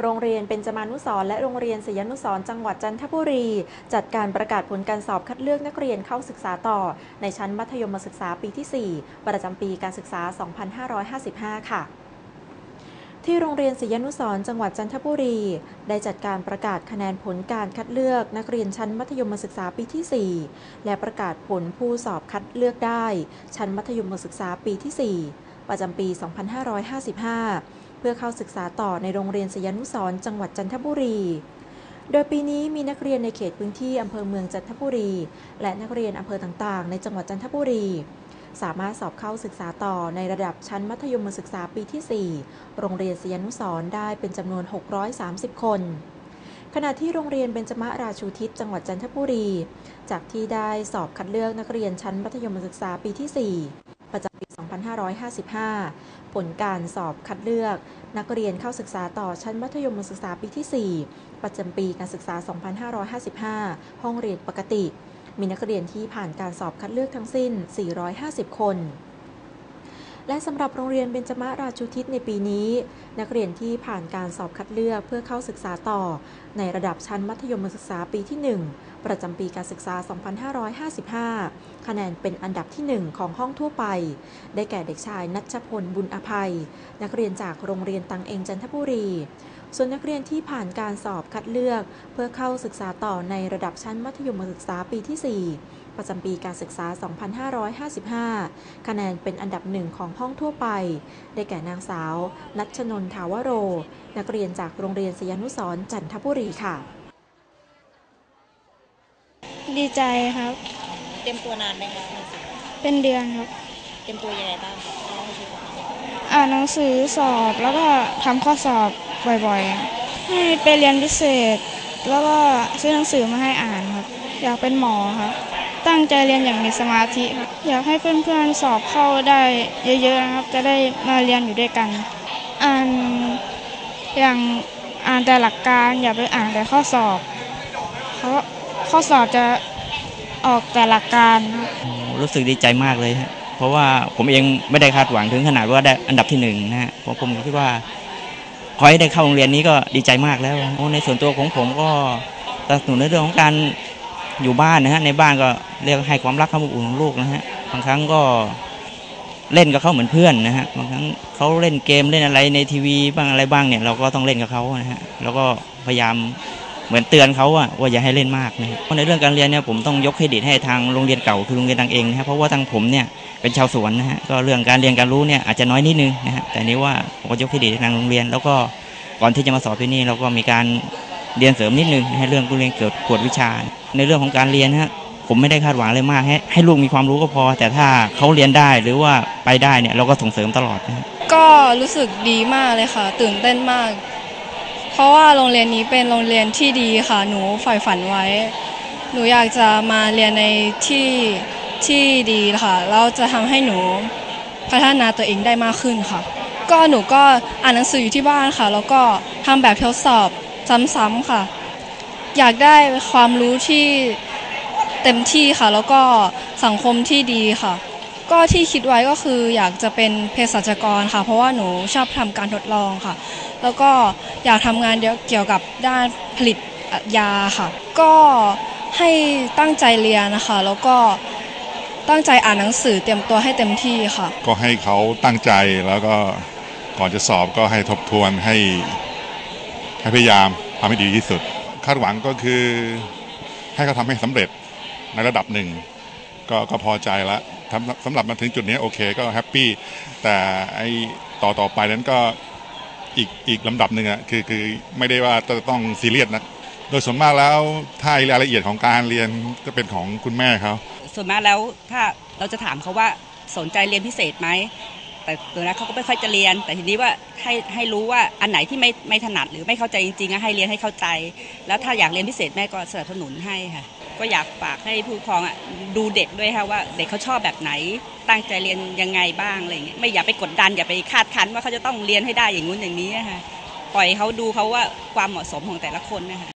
โรงเรียนเบญจมานุสรและโรงเรียนศรียนุสรจังหวัดจันทบุรี จัดการประกาศผลการสอบคัดเลือกนักเรียนเข้าศึกษาต่อ ในชั้นมัธยมศึกษาปีที่ 4 ประจำปีการศึกษา 2555 ค่ะที่โรงเรียนศรียนุสรจังหวัดจันทบุรี ได้จัดการประกาศคะแนนผลการคัดเลือกนักเรียนชั้นมัธยมศึกษาปีที่ 4 และประกาศผลผู้สอบคัดเลือกได้ ชั้นมัธยมศึกษาปีที่ 4 ประจำปี 2555 เพื่อเข้าศึกษาต่อในโรงเรียนศรียนุสรจังหวัดจันทบุรี โดยปีนี้มีนักเรียนในเขตพื้นที่อำเภอเมืองจันทบุรี และนักเรียนอำเภอต่างๆ ในจังหวัดจันทบุรี สามารถสอบเข้าศึกษาต่อในระดับชั้นมัธยมศึกษาปีที่ 4 โรงเรียนศรียนุสรได้เป็นจำนวน 630 คนขณะที่โรงเรียนเบญจมราชูทิศจังหวัดจันทบุรี จากที่ได้สอบคัดเลือกนักเรียนชั้นมัธยมศึกษาปีที่ 4 ประจำปี 2555 ผลการสอบคัดเลือก นักเรียนเข้าศึกษาต่อชั้นมัธยมศึกษาปีที่ 4 ประจำปีการศึกษา 2555 ห้องเรียนปกติ มีนักเรียนที่ผ่านการสอบคัดเลือกทั้งสิ้น 450 คน และสำหรับโรงเรียนเบญจมาราชูทิศในปีนี้ นักเรียนที่ผ่านการสอบคัดเลือกเพื่อเข้าศึกษาต่อ ในระดับชั้นมัธยมศึกษาปีที่ 1 ประจำปีการศึกษา 2555 คะแนนเป็นอันดับที่ 1 ของห้องทั่วไป ได้แก่เด็กชายนัชพลบุญอภัย นักเรียนจากโรงเรียนตังเองจันทบุรีส่วนนักเรียนที่ผ่านการสอบคัดเลือก เพื่อเข้าศึกษาต่อในระดับชั้นมัธยมศึกษาปีที่ 4 ประจำปีการศึกษา 2555 คะแนนเป็นอันดับหนึ่งของห้องทั่วไป ได้แก่นางสาว นัชนนทาวโร นักเรียนจากโรงเรียนศรียนุสรณ์จันทบุรีค่ะ ดีใจครับ เตรียมตัวนานไหมคะเป็นเดือนครับ เตรียมตัวยังไงบ้างคะเล่าให้ฟังหน่อยอ่านหนังสือสอบแล้วก็ทำข้อสอบบ่อยๆ ให้ไปเรียนพิเศษ แล้วก็ซื้อหนังสือมาให้อ่านครับ อยากเป็นหมอครับ ตั้งใจเรียนอย่างมีสมาธิครับอยากให้เพื่อนๆสอบเข้าได้เยอะๆนะครับ จะได้มาเรียนอยู่ด้วยกัน อ่านอย่างอ่านแต่หลักการอย่าไปอ่านแต่ข้อสอบ เพราะข้อสอบจะออกแต่หลักการครับรู้สึกดีใจมากเลยฮะเพราะว่าผมเองไม่ได้คาดหวังถึงขนาดว่าได้อันดับที่หนึ่งนะฮะเพราะผมคิดว่าขอให้ได้เข้าโรงเรียนนี้ก็ดีใจมากแล้ว ในส่วนตัวของผมก็สนับสนุนในเรื่องของการ อยู่บ้านนะฮะในบ้านก็เรียกให้ความรักความอบอุ่นของลูกนะฮะบางครั้งก็เล่นกับเขาเหมือนเพื่อนนะฮะบางครั้งเขาเล่นเกมเล่นอะไรในทีวีบ้างอะไรบ้างเนี่ยเราก็ต้องเล่นกับเขานะฮะแล้วก็พยายามเหมือนเตือนเขาว่าอย่าให้เล่นมากนะเพราะในเรื่องการเรียนเนี่ยผมต้องยกเครดิตให้ทางโรงเรียนเก่าคือโรงเรียนตังเองนะครับเพราะว่าทางผมเนี่ยเป็นชาวสวนนะฮะก็เรื่องการเรียนการรู้เนี่ยอาจจะน้อยนิดนึงนะฮะแต่นี้ว่าผมก็ยกเครดิตทางโรงเรียน แล้วก็ก่อนที่จะมาสอบที่นี่เราก็มีการ เรียนเสริมนิดนึงนะฮะเรื่องการเรียนเกี่ยวกับกวดวิชา ในเรื่องของการเรียนฮะผมไม่ได้คาดหวังอะไรมากให้ให้ลูกมีความรู้ก็พอ แต่ถ้าเขาเรียนได้หรือว่าไปได้เนี่ยเราก็ส่งเสริมตลอดนะก็รู้สึกดีมากเลยค่ะ ตื่นเต้นมาก เพราะว่าโรงเรียนนี้เป็นโรงเรียนที่ดีค่ะ หนูใฝ่ฝันไว้ หนูอยากจะมาเรียนในที่ที่ดีค่ะแล้วจะทำให้หนูพัฒนาตัวเองได้มากขึ้นค่ะ ก็หนูก็อ่านหนังสืออยู่ที่บ้านค่ะ แล้วก็ทำแบบทดสอบ ซ้ำๆค่ะ อยากได้ความรู้ที่เต็มที่ค่ะ แล้วก็สังคมที่ดีค่ะ ก็ที่คิดไว้ก็คืออยากจะเป็นเภสัชกรค่ะ เพราะว่าหนูชอบทำการทดลองค่ะ แล้วก็อยากทำงานเกี่ยวกับด้านผลิตยาค่ะ ก็ให้ตั้งใจเรียนนะคะ แล้วก็ตั้งใจอ่านหนังสือเตรียมตัวให้เต็มที่ค่ะ ก็ให้เขาตั้งใจแล้วก็ก่อนจะสอบก็ให้ทบทวนให้ให้ พยายามทำให้ดีที่สุด คาดหวังก็คือให้เขาทำให้สำเร็จในระดับหนึ่ง ก็ก็พอใจล้วทำสำหรับมาถึงจุดนี้โอเคก็แฮปปี้ แต่ไอ้ต่อต่อไปนั้นก็อีกอีกลำดับหนึ่งอะคือคือไม่ได้ว่าจะต้องซีเรียสนะ โดยส่วนมากแล้วถ้ารายละเอียดของการเรียนก็เป็นของคุณแม่เขาส่วนมากแล้วถ้าเราจะถามเขาว่าสนใจเรียนพิเศษไหม แต่ตัวนั้นเขาก็ไม่ค่อยจะเรียน แต่ทีนี้ว่าให้ให้รู้ว่าอันไหนที่ไม่ไม่ถนัดหรือไม่เข้าใจจริงๆให้เรียนให้เข้าใจ แล้วถ้าอยากเรียนพิเศษแม่ก็สนับสนุนให้ค่ะ ก็อยากฝากให้ผู้ปกครองอะดูเด็กด้วยค่ะว่าเด็กเขาชอบแบบไหน ตั้งใจเรียนยังไงบ้างอะไรอย่างเงี้ยไม่อย่าไปกดดันอย่าไปคาดคั้นว่าเขาจะต้องเรียนให้ได้อย่างงู้นอย่างนี้นะคะปล่อยเขาดูเขาว่าความเหมาะสมของแต่ละคนนะคะ